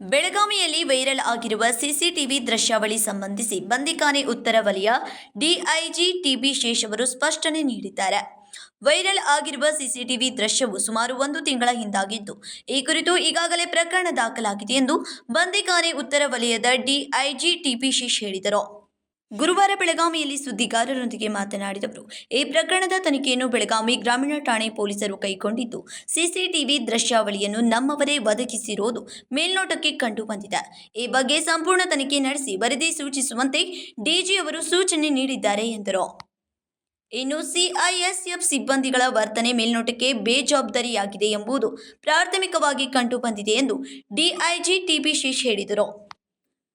ಬೆಳಗಾವಿಯಲ್ಲಿ ವೈರಲ್ ಆಗಿರುವ ಸಿಸಿಟಿವಿ ದೃಶ್ಯಾವಳಿ ಸಂಬಂಧಿಸಿ ಬಂದಿಖಾನೆ ಉತ್ತರ ವಲಯ ಡಿಐಜಿ ಟಿಬಿ ಶೇಷ್ ಅವರು ಸ್ಪಷ್ಟನೆ ನೀಡಿದ್ದಾರೆ. ವೈರಲ್ ಆಗಿರುವ ಸಿಸಿಟಿವಿ ದೃಶ್ಯವು ಸುಮಾರು ಒಂದು ತಿಂಗಳ ಹಿಂದಾಗಿದ್ದು, ಈ ಕುರಿತು ಈಗಾಗಲೇ ಪ್ರಕರಣ ದಾಖಲಾಗಿದೆ ಎಂದು ಬಂದಿಖಾನೆ ಉತ್ತರ ವಲಯದ ಡಿಐಜಿ ಟಿಬಿ ಶೇಷ್ ಹೇಳಿದರು. ಗುರುವಾರ ಬೆಳಗಾವಿಯಲ್ಲಿ ಸುದ್ದಿಗಾರರೊಂದಿಗೆ ಮಾತನಾಡಿದವರು, ಈ ಪ್ರಕರಣದ ತನಿಖೆಯನ್ನು ಬೆಳಗಾವಿ ಗ್ರಾಮೀಣ ಠಾಣೆ ಪೊಲೀಸರು ಕೈಗೊಂಡಿದ್ದು, ಸಿಸಿಟಿವಿ ದೃಶ್ಯಾವಳಿಯನ್ನು ನಮ್ಮವರೇ ಒದಗಿಸಿರುವುದು ಮೇಲ್ನೋಟಕ್ಕೆ ಕಂಡು ಬಂದಿದೆ ಈ ಬಗ್ಗೆ ಸಂಪೂರ್ಣ ತನಿಖೆ ನಡೆಸಿ ವರದಿ ಸೂಚಿಸುವಂತೆ ಡಿಜಿ ಅವರು ಸೂಚನೆ ನೀಡಿದ್ದಾರೆ ಎಂದರು. ಇನ್ನು ಸಿಐಎಸ್ಎಫ್ ಸಿಬ್ಬಂದಿಗಳ ವರ್ತನೆ ಮೇಲ್ನೋಟಕ್ಕೆ ಬೇಜವಾಬ್ದಾರಿಯಾಗಿದೆ ಎಂಬುದು ಪ್ರಾಥಮಿಕವಾಗಿ ಕಂಡುಬಂದಿದೆ ಎಂದು ಡಿಐಜಿ ಟಿಬಿ ಶೇಷ್ ಹೇಳಿದರು.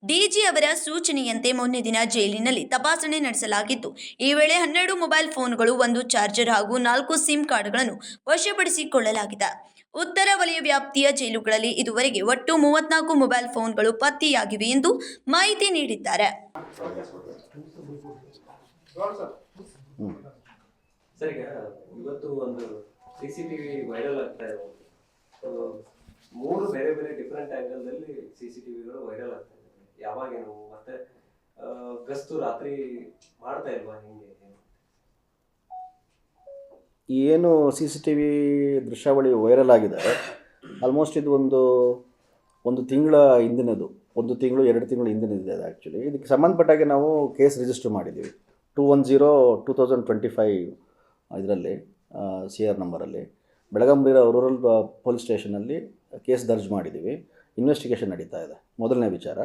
ಡಿಜಿ ಅವರ ಸೂಚನೆಯಂತೆ ಮೊನ್ನೆ ದಿನ ಜೈಲಿನಲ್ಲಿ ತಪಾಸಣೆ ನಡೆಸಲಾಗಿತ್ತು. ಈ ವೇಳೆ ಹನ್ನೆರಡು ಮೊಬೈಲ್ ಫೋನ್ಗಳು, ಒಂದು ಚಾರ್ಜರ್ ಹಾಗೂ ನಾಲ್ಕು ಸಿಮ್ ಕಾರ್ಡ್ಗಳನ್ನು ವಶಪಡಿಸಿಕೊಳ್ಳಲಾಗಿದೆ. ಉತ್ತರ ವಲಯ ವ್ಯಾಪ್ತಿಯ ಜೈಲುಗಳಲ್ಲಿ ಇದುವರೆಗೆ ಒಟ್ಟು ಮೂವತ್ನಾಲ್ಕು ಮೊಬೈಲ್ ಫೋನ್ಗಳು ಪತ್ತೆಯಾಗಿವೆ ಎಂದು ಮಾಹಿತಿ ನೀಡಿದ್ದಾರೆ. ಮೂರು ಬೇರೆ ಬೇರೆ different angle C C viral ಆಗ್ತಾ ಯಾವಾಗೇನು ಮತ್ತೆ ಗಸ್ತು ರಾತ್ರಿ ಮಾಡ್ತಾ ಇಲ್ವಾ ಹಿಂಗೆ ಏನು ಸಿ ಸಿ ಟಿ ವಿ ದೃಶ್ಯಾವಳಿ ವೈರಲ್ ಆಗಿದೆ. ಆಲ್ಮೋಸ್ಟ್ ಇದು ಒಂದು ಒಂದು ತಿಂಗಳ ಹಿಂದಿನದು. ಒಂದು ತಿಂಗಳು, ಎರಡು ತಿಂಗಳು ಹಿಂದಿನದಿದೆ ಅದು ಆ್ಯಕ್ಚುಲಿ ಇದಕ್ಕೆ ಸಂಬಂಧಪಟ್ಟಾಗೆ ನಾವು ಕೇಸ್ ರಿಜಿಸ್ಟರ್ ಮಾಡಿದ್ದೀವಿ two one zero two thousand twenty five ಇದರಲ್ಲಿ ಸಿ ಆರ್ ನಂಬರಲ್ಲಿ ಬೆಳಗಾವಿ ರೂರಲ್ ಪೊಲೀಸ್ ಸ್ಟೇಷನಲ್ಲಿ ಕೇಸ್ ದರ್ಜ್ ಮಾಡಿದ್ದೀವಿ ಇನ್ವೆಸ್ಟಿಗೇಷನ್ ನಡೀತಾ ಇದೆ. ಮೊದಲನೇ ವಿಚಾರ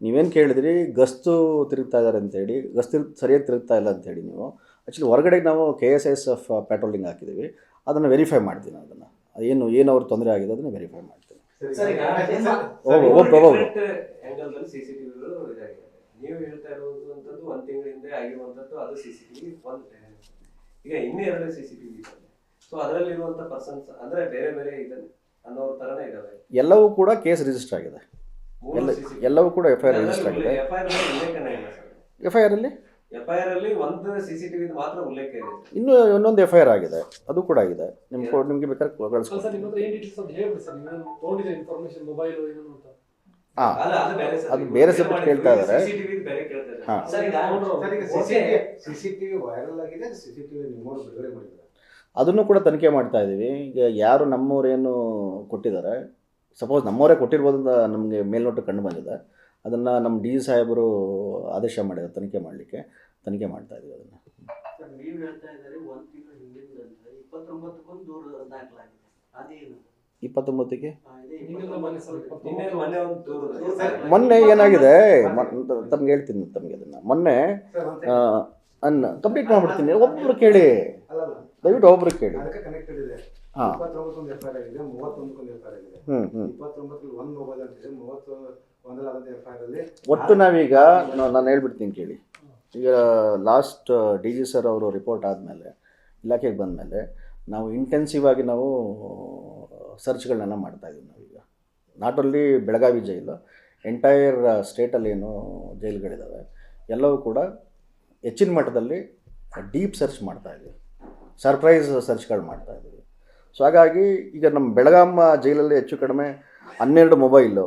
ನೀವೇನು ಕೇಳಿದ್ರಿ ಗಸ್ತು ತಿರುಗ್ತಾ ಇದ್ದಾರೆ ಅಂತೇಳಿ ಗಸ್ತು ಸರಿಯಾಗಿ ತಿರುಗ್ತಾ ಇಲ್ಲ ಅಂತೇಳಿ ನೀವು ಆ್ಯಕ್ಚುಲಿ ಹೊರಗಡೆ ನಾವು K S S F patrolling ಹಾಕಿದ್ದೀವಿ ಅದನ್ನು ವೆರಿಫೈ ಮಾಡ್ತೀನಿ ಅದನ್ನು. ಏನು ಏನು ಅವ್ರ ತೊಂದರೆ ಆಗಿದೆ ಅದನ್ನು ವೆರಿಫೈ ಮಾಡ್ತೀನಿ. ನೀವು ಹೇಳ್ತಾ ಇರೋದು ಅಂತದ್ದು ಒಂದ್ ತಿಂಗಳ ಆಗಿರುವಂತದ್ದು ಅದು ಸಿ ಸಿ ಟಿವಿ ಒಂದ್ ಈಗ ಇನ್ನೆರಡು ಸಿ ಸಿ ಟಿವಿ ಇದೆ. ಸೊ ಅದರಲ್ಲಿರುವಂತ ಪರ್ಸನ್ಸ್ ಅಂದ್ರೆ ಬೇರೆ ಬೇರೆ ಇದೆ ಅನ್ನೋರ್ ತರನೇ ಇದಾವೆ ಎಲ್ಲವೂ ಕೂಡ ಕೇಸ್ ರಿಜಿಸ್ಟರ್ ಆಗಿದೆ. ಎಲ್ಲ ಎಲ್ಲವೂ ಕೂಡ ಎಫ್ ಐ ಆರ್ ರಿಜಿಸ್ಟರ್ ಆಗಿದೆ. ಎಫ್ ಐ ಆರಲ್ಲಿ ಎಫ್ ಐ ಆರ್ ಅಲ್ಲಿ? ಒಂದು ಸಿಸಿಟಿವಿ ಮಾತ್ರ ಉಲ್ಲೇಖ ಇದೆ. ಇನ್ನೂ ಇನ್ನೊಂದು ಎಫ್ ಐ ಆರ್ ಆಗಿದೆ. ಅದು ಕೂಡ ಆಗಿದೆ. ನಿಮ್ಮ ಕೋಡ್ ನಿಮಗೆ ಬೇಕಾದ್ರೆ ಕಳಿಸ್ಕೊಡ್ತೀನಿ. ನಿಮ್ಮ ಹತ್ರ ಏನ್ ಡೀಟೇಲ್ಸ್ ಅಂತ ಹೇಳ್ಬಿಡಿ ಸರ್. ನೀವು ತೊಗೊಂಡಿದ್ರೆ ಇನ್ಫಾರ್ಮೇಶನ್ ಮೊಬೈಲ್ ಏನೋ ಅಂತ. ಹಾಂ. ಅದು ಬೇರೆ ಸರ್. ಅದು ಬೇರೆ separate ಕೇಳ್ತಾ ಇದ್ದಾರೆ. ಸಿಸಿಟಿವಿ ಬೇರೆ ಕೇಳ್ತಾ ಇದ್ದಾರೆ. ಹಾ. ಅದನ್ನು ಕೂಡ ತನಿಖೆ ಮಾಡ್ತಾ ಇದ್ದೀವಿ. ಈಗ ಯಾರು ನಮ್ಮವರೇನು ಕೊಟ್ಟಿದ್ದಾರೆ ಸಪೋಸ್ ನಮ್ಮವರೇ ಕೊಟ್ಟಿರ್ಬೋದು ಅಂತ ನಮಗೆ ಮೇಲ್ನೋಟ ಕಂಡು ಬಂದಿದೆ. ಅದನ್ನು ನಮ್ಮ ಡಿ ಸಾಹೇಬರು ಆದೇಶ ಮಾಡಿದ್ದಾರೆ ತನಿಖೆ ಮಾಡಲಿಕ್ಕೆ ತನಿಖೆ ಮಾಡ್ತಾ ಇದ್ದೀವಿ ಅದನ್ನು. ಇಪ್ಪತ್ತೊಂಬತ್ತಕ್ಕೆ ಮೊನ್ನೆ ಸರ್ ನಿನ್ನೆ ಒಂದು ಸರ್, ಮೊನ್ನೆ ಏನಾಗಿದೆ? ತಮ್ಗೆ ಹೇಳ್ತೀನಿ ತಮಗೆ ಅದನ್ನು. ಮೊನ್ನೆ ಅನ್ನ ಕಂಪ್ಲೀಟ್ ಮಾಡ್ಬಿಡ್ತೀನಿ. ಒಬ್ಬರು ಕೇಳಿ. ದಯವಿಟ್ಟು ಒಬ್ಬರು ಕೇಳಿ. ಅದಕ್ಕೆ ಕನೆಕ್ಟೆಡ್ ಇದೆ. ಹಾಂ. ಇಪ್ಪತ್ತೊಂಬತ್ತೊಂದು ಎಫ್ ಐ ಆರ್ ಆಗಿದೆ ಮೂವತ್ತೊಂದಕ್ಕೊಂದು ಎಫ್ ಐ ಆರ್ ಆಗಿದೆ ಹ್ಞೂ ಹ್ಞೂ ಇಪ್ಪತ್ತೊಂಬತ್ತರಲ್ಲಿ ಒಂದು ಮೊಬೈಲ್ ಅಂತ ಇದೆ ಮೂವತ್ತು ಒಂದಲಾದಂಥ ಎಫ್ ಐ ಆರ್ ಅಲ್ಲಿ. ಒಟ್ಟು ನಾವೀಗ ನಾನು ಹೇಳ್ಬಿಡ್ತೀನಿ ಕೇಳಿ. ಈಗ ಲಾಸ್ಟ್ ಡಿ ಜಿ ಸರ್ ಅವರು ರಿಪೋರ್ಟ್ ಆದಮೇಲೆ ಇಲಾಖೆಗೆ ಬಂದಮೇಲೆ ನಾವು ಇಂಟೆನ್ಸಿವ್ ಆಗಿ ನಾವು ಸರ್ಚ್ಗಳನ್ನೆಲ್ಲ ಮಾಡ್ತಾಯಿದ್ದೀವಿ ನಾವೀಗ. Not only Belagavi jail entire ಸ್ಟೇಟಲ್ಲಿ ಏನು ಜೈಲುಗಳಿದ್ದಾವೆ ಎಲ್ಲವೂ ಕೂಡ ಹೆಚ್ಚಿನ ಮಟ್ಟದಲ್ಲಿ ಡೀಪ್ ಸರ್ಚ್ ಮಾಡ್ತಾಯಿದ್ದೀವಿ ಸರ್ಪ್ರೈಸ್ ಸರ್ಚ್ಗಳು ಮಾಡ್ತಾಯಿದ್ದೀವಿ ಸೊ ಹಾಗಾಗಿ ಈಗ ನಮ್ಮ ಬೆಳಗಾಮ ಜೈಲಲ್ಲಿ ಹೆಚ್ಚು ಕಡಿಮೆ ಹನ್ನೆರಡು ಮೊಬೈಲು,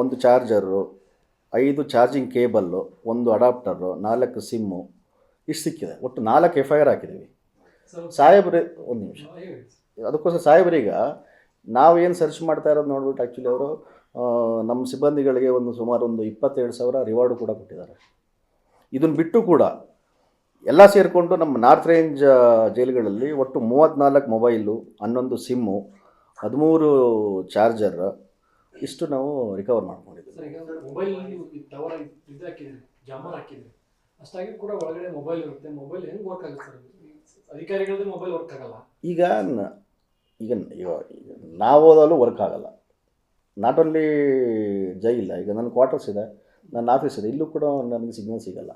ಒಂದು ಚಾರ್ಜರು, ಐದು ಚಾರ್ಜಿಂಗ್ ಕೇಬಲ್ಲು, ಒಂದು ಅಡಾಪ್ಟರು, ನಾಲ್ಕು ಸಿಮ್ಮು ಇಷ್ಟು ಸಿಕ್ಕಿದೆ. ಒಟ್ಟು ನಾಲ್ಕು ಎಫ್ ಐ ಆರ್ ಹಾಕಿದ್ದೀವಿ. ಸಾಹೇಬ್ರಿ, ಒಂದು ನಿಮಿಷ. ಅದಕ್ಕೋಸ್ಕರ ಸಾಹೇಬ್ರೀಗ ನಾವೇನು ಸರ್ಚ್ ಮಾಡ್ತಾ ಇರೋದು ನೋಡ್ಬಿಟ್ಟು ಆ್ಯಕ್ಚುಲಿ ಅವರು ನಮ್ಮ ಸಿಬ್ಬಂದಿಗಳಿಗೆ ಒಂದು ಸುಮಾರು ಒಂದು ಇಪ್ಪತ್ತೇಳು ಸಾವಿರ ರಿವಾರ್ಡು ಕೂಡ ಕೊಟ್ಟಿದ್ದಾರೆ. ಇದನ್ನು ಬಿಟ್ಟು ಕೂಡ ಎಲ್ಲ ಸೇರಿಕೊಂಡು ನಮ್ಮ ನಾರ್ತ್ ರೇಂಜ್ ಜೈಲುಗಳಲ್ಲಿ ಒಟ್ಟು ಮೂವತ್ತ್ನಾಲ್ಕು ಮೊಬೈಲು ಹನ್ನೊಂದು ಸಿಮ್ಮು ಹದಿಮೂರು ಚಾರ್ಜರ್ ಇಷ್ಟು ನಾವು ರಿಕವರ್ ಮಾಡ್ಕೊಂಡಿದ್ದೀವಿ. ಅಷ್ಟಾಗಿ ಕೂಡ ಒಳಗಡೆ ಮೊಬೈಲ್ ಇರುತ್ತೆ. ಮೊಬೈಲ್ ಹೆಂಗ್ ವರ್ಕ್ ಆಗುತ್ತೆ ಸರ್? ಅಧಿಕಾರಿಗಳದ್ದು ಮೊಬೈಲ್ ವರ್ಕ್ ಆಗಲ್ಲ. ಈಗ ನ- ಈಗ ಈಗ ನಾವು ಓದಲು ವರ್ಕ್ ಆಗಲ್ಲ. ನಾಟ್ ಓನ್ಲಿ ಜೈಲ್ ಈಗ ನನ್ನ ಕ್ವಾರ್ಟರ್ಸ್ ಇದೆ ನನ್ನ ಆಫೀಸ್ ಇದೆ ಇಲ್ಲೂ ಕೂಡ ನನಗೆ ಸಿಗ್ನಲ್ ಸಿಗಲ್ಲ.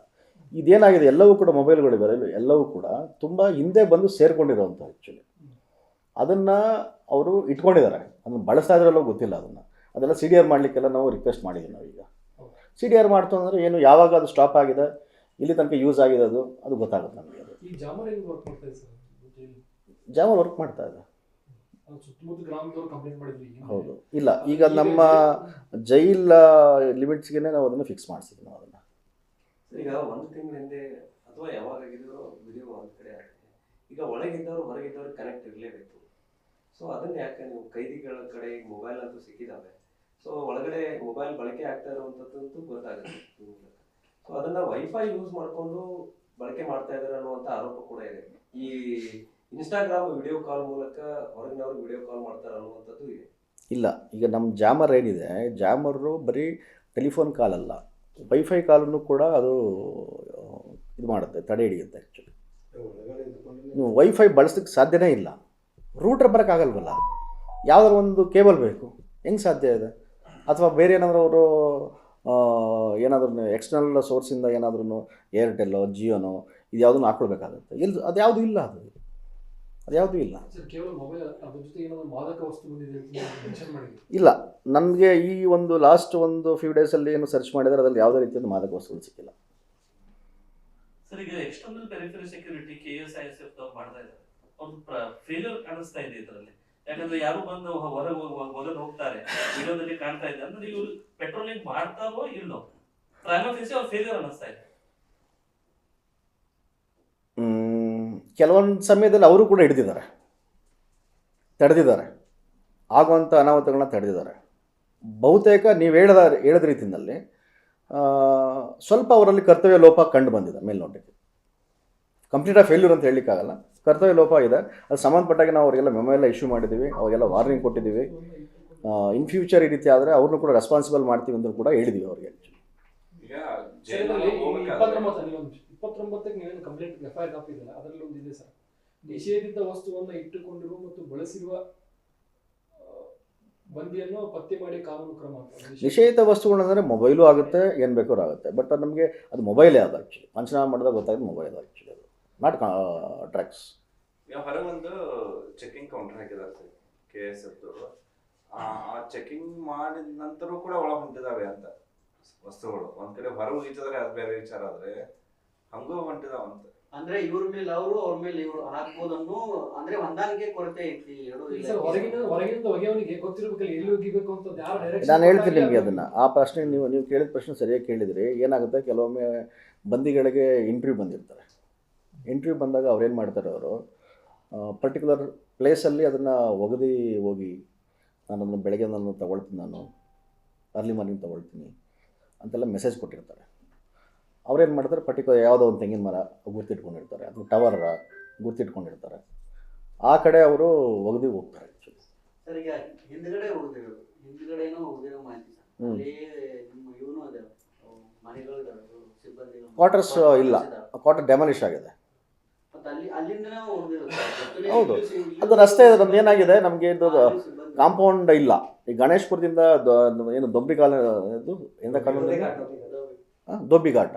ಇದೇನಾಗಿದೆ? ಎಲ್ಲವೂ ಕೂಡ ಮೊಬೈಲ್ಗಳಿವೆ ಎಲ್ಲ- ಎಲ್ಲವೂ ಕೂಡ ತುಂಬ ಹಿಂದೆ ಬಂದು ಸೇರಿಕೊಂಡಿರೋವಂಥ ಆ್ಯಕ್ಚುಲಿ ಅದನ್ನು ಅವರು ಇಟ್ಕೊಂಡಿದ್ದಾರೆ. ಅದನ್ನು ಬಳಸ್ತಾ ಇದ್ರಲ್ಲೋ ಗೊತ್ತಿಲ್ಲ ಅದನ್ನು. ಅದೆಲ್ಲ ಸಿ ಡಿ ಆರ್ ಮಾಡಲಿಕ್ಕೆಲ್ಲ ನಾವು ರಿಕ್ವೆಸ್ಟ್ ಮಾಡಿದ್ದೀವಿ ನಾವೀಗ. ಸಿ ಡಿ ಆರ್ ಮಾಡ್ತು ಅಂದರೆ ಏನು ಯಾವಾಗ ಅದು ಸ್ಟಾಪ್ ಆಗಿದೆ ಇಲ್ಲಿ ತನಕ ಯೂಸ್ ಆಗಿದೆ ಅದು ಅದು ಗೊತ್ತಾಗುತ್ತೆ ನಮಗೆ ಅದು. ಜಾಮರ್ ವರ್ಕ್ ಮಾಡ್ತಾ ಇದೆ ಹೌದು ಇಲ್ಲ ಈಗ ಈಗ ನಮ್ಮ ಜೈಲ್ ಲಿಮಿಟ್ಸ್ಗೆ ನಾವು ಅದನ್ನು ಫಿಕ್ಸ್ ಮಾಡಿಸಿದ್ವಿ ನಾವು ಅದನ್ನು. ಈಗ ಒಂದು ತಿಂಗಳ ಹಿಂದೆ ಅಥವಾ ಯಾವಾಗ ಆಗಿದ್ರು ವಿಡಿಯೋ ಒಂದ್ ಕಡೆ ಆಗಿದೆ ಈಗ ಒಳಗಿದ್ದವರು ಹೊರಗಿದ್ದವ್ರು ಕನೆಕ್ಟ್ ಇರಲೇಬೇಕು. ಸೊ ಅದನ್ನ ಯಾಕೆ ನೀವು ಕೈದಿಗಳ ಕಡೆ ಮೊಬೈಲ್ ಅಂತೂ ಸಿಕ್ಕಿದಾವೆ. ಸೊ ಒಳಗಡೆ ಮೊಬೈಲ್ ಬಳಕೆ ಆಗ್ತಾ ಇರುವಂತದ್ದು ಗೊತ್ತಾಗುತ್ತೆ ಸೊ ಅದನ್ನ ವೈಫೈ ಯೂಸ್ ಮಾಡ್ಕೊಂಡು ಬಳಕೆ ಮಾಡ್ತಾ ಇದ್ದಾರೆ ಅನ್ನುವಂತ ಆರೋಪ ಕೂಡ ಇದೆ. ಈ ಇನ್ಸ್ಟಾಗ್ರಾಮ್ ವಿಡಿಯೋ ಕಾಲ್ ಮೂಲಕ ಹೊರಗಿನವ್ರು ವಿಡಿಯೋ ಕಾಲ್ ಮಾಡ್ತಾರೆ ಅನ್ನುವಂಥದ್ದು ಇದೆ. ಇಲ್ಲ, ಈಗ ನಮ್ಮ ಜಾಮರ್ ಏನಿದೆ, ಜಾಮರು ಬರೀ ಟೆಲಿಫೋನ್ ಕಾಲ್ ಅಲ್ಲ. ವೈಫೈ ಕಾಲನ್ನು ಕೂಡ ಅದು ಇದು ಮಾಡುತ್ತೆ, ತಡೆ ಹಿಡಿಯುತ್ತೆ ಆ್ಯಕ್ಚುಲಿ ನೀವು ವೈಫೈ ಬಳಸೋಕ್ಕೆ ಸಾಧ್ಯನೇ ಇಲ್ಲ. ರೂಟರ್ ಬರೋಕ್ಕಾಗಲ್ವಲ್ಲ ಯಾವುದಾದ್ರು ಒಂದು ಕೇಬಲ್ ಬೇಕು. ಹೆಂಗೆ ಸಾಧ್ಯ ಇದೆ? ಅಥವಾ ಬೇರೆ ಏನಾದರೂ ಅವರು ಏನಾದ್ರೂ ಎಕ್ಸ್ಟರ್ನಲ್ ಸೋರ್ಸಿಂದ ಏನಾದ್ರೂ ಏರ್ಟೆಲ್ಲೋ ಜಿಯೋನೋ ಇದು ಯಾವುದನ್ನು ಹಾಕ್ಕೊಳ್ಬೇಕಾಗುತ್ತೆ. ಇಲ್ಲಿ ಅದು ಯಾವುದು ಇಲ್ಲ ಅದು. ಅದು ಯಾವುದೂ ಇಲ್ಲ. ಸರ್ ಕೇವಲ ಮೊಬೈಲ್ ಅದ್ರ ಜೊತೆ ಏನಾದ್ರು ಮಾದಕ ವಸ್ತು ಬಂದಿದೆ ಅಂತ ಮೆನ್ಷನ್ ಮಾಡಿದ್ವಿ ಇಲ್ಲ ನನಗೆ ಈ ಒಂದು ಲಾಸ್ಟ್ ಒಂದು ಫ್ಯೂ ಡೇಸಲ್ಲಿ ಏನು ಸರ್ಚ್ ಮಾಡಿದರೆ ಅದರಲ್ಲಿ ಯಾವುದೇ ರೀತಿಯ ಮಾದಕ ವಸ್ತುಗಳು ಸಿಕ್ಕಿಲ್ಲ. ಹ್ಮ್ ಈಗ external periphery security K S I S ಮಾಡ್ತಾ ಇದ್ದಾರೆ ಅವ್ರದ್ದು ಫೇಲ್ಯೂರ್ ಕಾಣಿಸ್ತಾ ಇದೆ ಇದರಲ್ಲಿ. ಯಾಕಂದ್ರೆ ಯಾರು ಬಂದು ಹೊರಗೆ ಮೊದಲು ಹೋಗ್ತಾರೆ ವಿಡಿಯೋದಲ್ಲಿ ಕಾಣ್ತಾ ಇದೆ. ಅಂದ್ರೆ ಇವ್ರು ಪೆಟ್ರೋಲಿಂಗ್ ಮಾಡ್ತಾರೋ ಇಲ್ಲೋ? ಅವ್ರ ಫೇಲ್ಯೂರ್ ಇದೆ. ಕೆಲವೊಂದು ಸಮಯದಲ್ಲಿ ಅವರು ಕೂಡ ಹಿಡಿದಿದ್ದಾರೆ. ತಡೆದಿದ್ದಾರೆ. ಆಗುವಂಥ ಅನಾಹುತಗಳನ್ನ ತಡೆದಿದ್ದಾರೆ. ಬಹುತೇಕ ನೀವು ಹೇಳಿದ, ಹೇಳದ ರೀತಿಯಲ್ಲಿ ಸ್ವಲ್ಪ ಅವರಲ್ಲಿ ಕರ್ತವ್ಯ ಲೋಪ ಕಂಡು ಬಂದಿದೆ ಮೇಲ್ನೋಟಕ್ಕೆ. ಕಂಪ್ಲೀಟಾಗಿ ಫೇಲ್ಯೂರ್ ಅಂತ ಹೇಳಲಿಕ್ಕಾಗಲ್ಲ. ಕರ್ತವ್ಯ ಲೋಪ ಇದೆ. ಅದು ಸಂಬಂಧಪಟ್ಟಾಗ ನಾವು ಅವರಿಗೆಲ್ಲ ಮೆಮೊ ಎಲ್ಲ ಇಶ್ಯೂ ಮಾಡಿದ್ದೀವಿ ಅವಾಗೆಲ್ಲ ವಾರ್ನಿಂಗ್ ಕೊಟ್ಟಿದ್ದೀವಿ ಇನ್ ಫ್ಯೂಚರ್ ಈ ರೀತಿ ಆದರೆ ಅವ್ರನ್ನೂ ಕೂಡ ರೆಸ್ಪಾನ್ಸಿಬಲ್ ಮಾಡ್ತೀವಿ ಅಂತ ಕೂಡ ಹೇಳಿದ್ವಿ ಅವರಿಗೆ. ಇಪ್ಪತ್ತೊಂಬತ್ತಕ್ಕೆ ನೀವೇನು ಕಂಪ್ಲೇಂಟ್ ಎಫ್ ಐ ಆರ್ ಹಾಕಿದ್ದೀರಾ ಅದರಲ್ಲಿ ಒಂದಿದೆ ಇದೆ ಸರ್. ನಿಷೇಧಿತ ವಸ್ತುವನ್ನು ಇಟ್ಟುಕೊಂಡಿರುವ ಮತ್ತು ಬಳಸಿರುವ ಬಂದಿಯನ್ನು ಪತ್ತೆ ಮಾಡಿ ಕಾನೂನು ಕ್ರಮ ನಿಷೇಧಿತ ವಸ್ತುಗಳು ಅಂದರೆ ಮೊಬೈಲು ಆಗುತ್ತೆ ಏನು ಬೇಕಾದ್ರೂ ಆಗುತ್ತೆ. ಬಟ್ ಅದು ನಮಗೆ ಅದು ಮೊಬೈಲೇ ಅದು ಆ್ಯಕ್ಚುಲಿ ಪಂಚನಾಮ ಮಾಡಿದಾಗ ಗೊತ್ತಾಗಿದೆ ಮೊಬೈಲ್ ಆ್ಯಕ್ಚುಲಿ ಅದು. ನಾಟ್ ಡ್ರಗ್ಸ್ ಈಗ ಹೊರಗೆ ಒಂದು ಚೆಕಿಂಗ್ ಕೌಂಟರ್ ಹಾಕಿದ್ದಾರೆ ಸರ್ ಕೆ ಎಸ್ ಎಫ್ ಆ ಚೆಕಿಂಗ್ ಮಾಡಿದ ನಂತರ ಕೂಡ ಒಳ ಹೊಂಟಿದಾವೆ ಅಂತ ವಸ್ತುಗಳು. ಒಂದ್ ಕಡೆ ಹೊರಗೆ ಹೋಗಿದ್ರೆ ಅದು ಬೇರೆ ವಿಚಾರ ಆದ್ರೆ ಹಂಗೂ ಹೊಂಟಿದಾವ ಅಂತ ಅಂದ್ರೆ ಇವ್ರ ಮೇಲೆ ಅವರು ಅವ್ರ ಮೇಲೆ ಇವ್ರು ಹಾಕ್ಬೋದನ್ನು ಅಂದ್ರೆ ಹೊಂದಾಣಿಕೆ ಕೊರತೆ ಐತಿ ಎರಡು ಈಗ ಸರ್ ಹೊರಗಿನ ಹೊರಗಿನಿಂದ ಒಗೆಯವನಿಗೆ ಗೊತ್ತಿರ್ಬೇಕಲ್ಲ ಎಲ್ಲಿ ಹೋಗಿಬೇಕು ಅಂತ ಡೈರೆಕ್ಷನ್ ನಾನು ಹೇಳ್ತೀನಿ ನಿಮಗೆ ಅದನ್ನು. ಆ ಪ್ರಶ್ನೆ ನೀವು ನೀವು ಕೇಳಿದ ಪ್ರಶ್ನೆ ಸರಿಯಾಗಿ ಕೇಳಿದ್ರಿ. ಏನಾಗುತ್ತೆ? ಕೆಲವೊಮ್ಮೆ ಬಂದಿಗಳಿಗೆ ಇಂಟರ್ವ್ಯೂ ಬಂದಿರ್ತಾರೆ. ಇಂಟರ್ವ್ಯೂ ಬಂದಾಗ ಅವ್ರೇನು ಮಾಡ್ತಾರೆ ಅವರು? ಪರ್ಟಿಕ್ಯುಲರ್ ಪ್ಲೇಸಲ್ಲಿ ಅದನ್ನು ಒಗದಿ ಹೋಗಿ ನಾನು ಅದನ್ನು ಬೆಳಗ್ಗೆ ನಾನು ತಗೊಳ್ತೀನಿ ನಾನು. ಅರ್ಲಿ ಮಾರ್ನಿಂಗ್ ತಗೊಳ್ತೀನಿ ಅಂತೆಲ್ಲ ಮೆಸೇಜ್ ಕೊಟ್ಟಿರ್ತಾರೆ. ಅವ್ರೇನು ಮಾಡ್ತಾರೆ? ಪರ್ಟಿಕ್ಯುಲರ್ ಯಾವುದೋ ಒಂದು ತೆಂಗಿನ ಮರ ಗುರ್ತಿಟ್ಕೊಂಡಿರ್ತಾರೆ. ಅಥವಾ ಟವರ್ ಗುರ್ತಿಟ್ಕೊಂಡಿರ್ತಾರೆ. ಆ ಕಡೆ ಅವರು ಒಗೆದು ಹೋಗ್ತಾರೆ ಕ್ವಾರ್ಟರ್ಸ್ ಅದ. ಇಲ್ಲ. ಕ್ವಾರ್ಟರ್ ಡೆಮಾಲಿಷ್ ಆಗಿದೆ. ಹೌದು. ಅದು ರಸ್ತೆ ನಮ್ದು ಏನಾಗಿದೆ? ನಮಗೆ ಇದು ಕಾಂಪೌಂಡ್ ಇಲ್ಲ. ಈ ಗಣೇಶ್ಪುರದಿಂದ ಏನು ದೊಂಬಿಕಾಲ ಕಾಲ ಇದು ಎಂದ ಕಾಲೋನಿ ಹಾಂ ದೊಬ್ಬಿ ಘಾಟ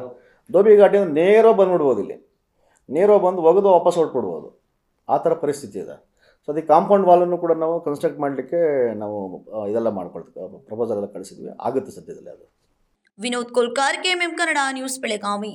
ದೊಬ್ಬಿ ಘಾಟಿಂದ ನೇರ ಬಂದ್ಬಿಡ್ಬೋದು ಇಲ್ಲಿ. ನೇರ ಬಂದು ಒಗೆದು ವಾಪಸ್ ಹೊರಟ್ಬಿಡ್ಬೋದು. ಆ ಥರ ಪರಿಸ್ಥಿತಿ ಇದೆ. ಸೊ ಅದಕ್ಕೆ ಕಾಂಪೌಂಡ್ ವಾಲನ್ನು ಕೂಡ ನಾವು ಕನ್ಸ್ಟ್ರಕ್ಟ್ ಮಾಡಲಿಕ್ಕೆ ನಾವು ಇದೆಲ್ಲ ಮಾಡ್ಕೊಳ್ತೀವಿ ಪ್ರಪೋಸಲ್ ಎಲ್ಲ ಕಳಿಸಿದ್ವಿ. ಆಗುತ್ತೆ ಸದ್ಯದಲ್ಲಿ ಅದು. Vinod Kolkar KMM Kannada news Belagavi.